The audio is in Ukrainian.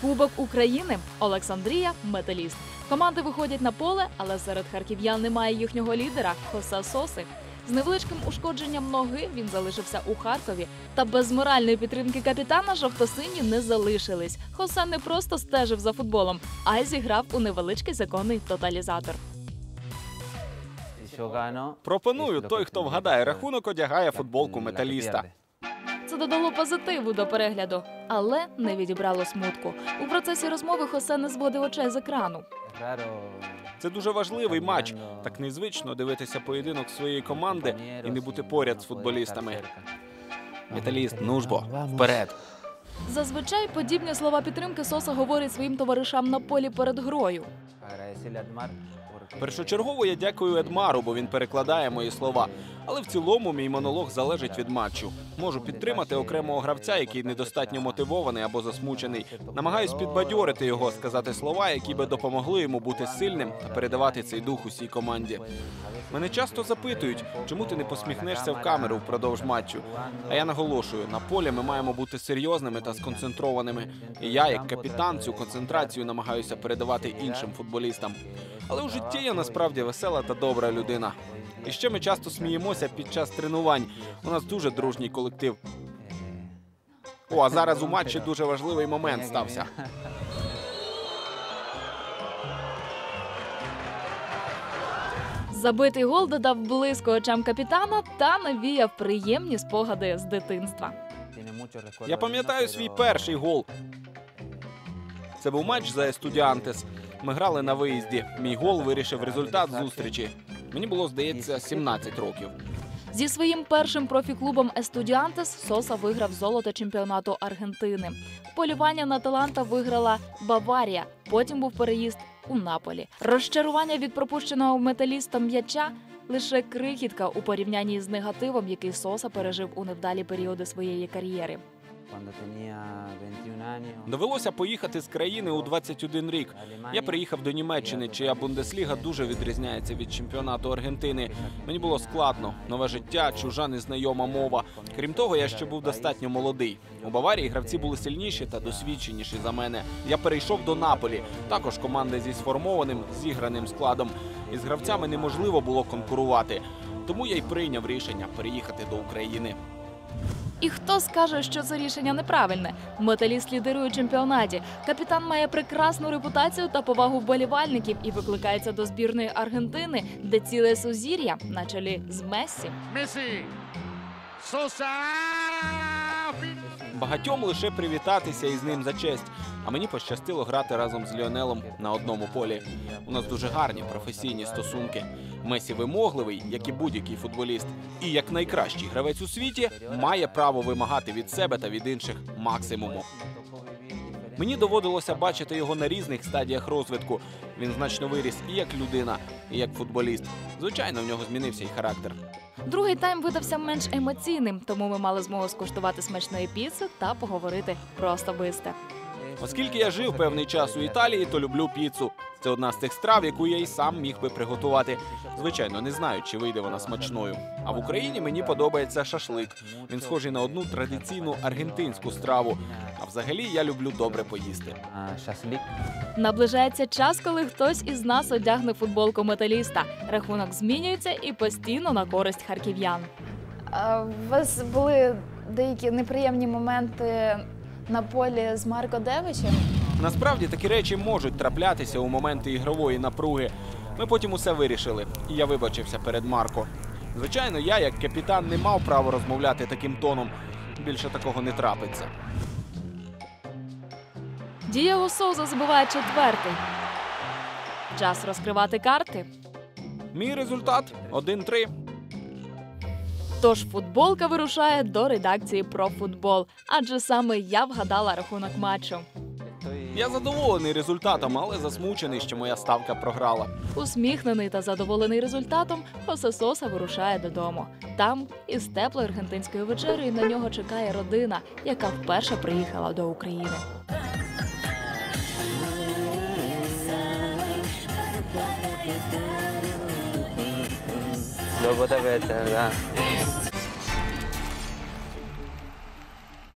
Кубок України Олександрія Металіст. Команди виходять на поле, але серед харків'ян немає їхнього лідера Хосе Соси. З невеличким ушкодженням ноги він залишився у Харкові. Та без моральної підтримки капітана жовтосині не залишились. Хосе не просто стежив за футболом, а й зіграв у невеличкий законний тоталізатор. Пропоную, той, хто вгадає рахунок, одягає футболку металіста. Це додало позитиву до перегляду, але не відібрало смутку. У процесі розмови Хосе не зводив очей з екрану. Це дуже важливий матч. Так незвично дивитися поєдинок своєї команди і не бути поряд з футболістами. Металіст, ну ж бо, вперед. Зазвичай подібні слова підтримки Соса говорить своїм товаришам на полі перед грою. Першочергово я дякую Едмару, бо він перекладає мої слова. Але в цілому мій монолог залежить від матчу. Можу підтримати окремого гравця, який недостатньо мотивований або засмучений. Намагаюсь підбадьорити його, сказати слова, які би допомогли йому бути сильним та передавати цей дух усій команді. Мене часто запитують, чому ти не посміхнешся в камеру впродовж матчу. А я наголошую, на полі ми маємо бути серйозними та сконцентрованими. І я, як капітан, цю концентрацію намагаюся передавати іншим футболістам. Але у житті я насправді весела та добра людина. І ще ми часто сміємося під час тренувань. У нас дуже дружній колектив. О, а зараз у матчі дуже важливий момент стався. Забитий гол додав близько очам капітана та навіяв приємні спогади з дитинства. Я пам'ятаю свій перший гол. Це був матч за Естудіантес. Ми грали на виїзді. Мій гол вирішив результат зустрічі. Мені було, здається, 17 років. Зі своїм першим профіклубом Естудіантес Соса виграв золото чемпіонату Аргентини. Полювання на таланта виграла Баварія. Потім був переїзд у Наполі. Розчарування від пропущеного металістом м'яча лише крихітка у порівнянні з негативом, який Соса пережив у невдалі періоди своєї кар'єри. Довелося поїхати з країни у 21 рік. Я приїхав до Німеччини, чия Бундесліга дуже відрізняється від чемпіонату Аргентини. Мені було складно, нове життя, чужа незнайома мова. Крім того, я ще був достатньо молодий. У Баварії гравці були сильніші та досвідченіші за мене. Я перейшов до Наполі, також команда зі сформованим зіграним складом. І з гравцями неможливо було конкурувати. Тому я й прийняв рішення переїхати до України. І хто скаже, що це рішення неправильне? Металіст лідирує у чемпіонаті. Капітан має прекрасну репутацію та повагу вболівальників і викликається до збірної Аргентини, де ціле сузір'я на чолі з Мессі. Месі Sosa. Багатьом лише привітатися із ним за честь. А мені пощастило грати разом з Ліонелом на одному полі. У нас дуже гарні професійні стосунки. Месі вимогливий, як і будь-який футболіст, і як найкращий гравець у світі має право вимагати від себе та від інших максимуму. Мені доводилося бачити його на різних стадіях розвитку. Він значно виріс і як людина, і як футболіст. Звичайно, в нього змінився і характер. Другий тайм видався менш емоційним, тому ми мали змогу скуштувати смачної піци та поговорити про особисте. Оскільки я жив певний час у Італії, то люблю піцу. Це одна з тих страв, яку я й сам міг би приготувати. Звичайно, не знаю, чи вийде вона смачною. А в Україні мені подобається шашлик. Він схожий на одну традиційну аргентинську страву. А взагалі я люблю добре поїсти. Наближається час, коли хтось із нас одягне футболку металіста. Рахунок змінюється і постійно на користь харків'ян. У вас були деякі неприємні моменти на полі з Марко Девичем. Насправді такі речі можуть траплятися у моменти ігрової напруги. Ми потім усе вирішили, і я вибачився перед Марко. Звичайно, я, як капітан, не мав права розмовляти таким тоном. Більше такого не трапиться. Дієго Соуза забиває четвертий. Час розкривати карти. Мій результат 1-3. Тож футболка вирушає до редакції про футбол, адже саме я вгадала рахунок матчу. Я задоволений результатом, але засмучений, що моя ставка програла. Усміхнений та задоволений результатом, Хосе Соса вирушає додому. Там із теплою аргентинською вечерею на нього чекає родина, яка вперше приїхала до України. Vete, ¿verdad?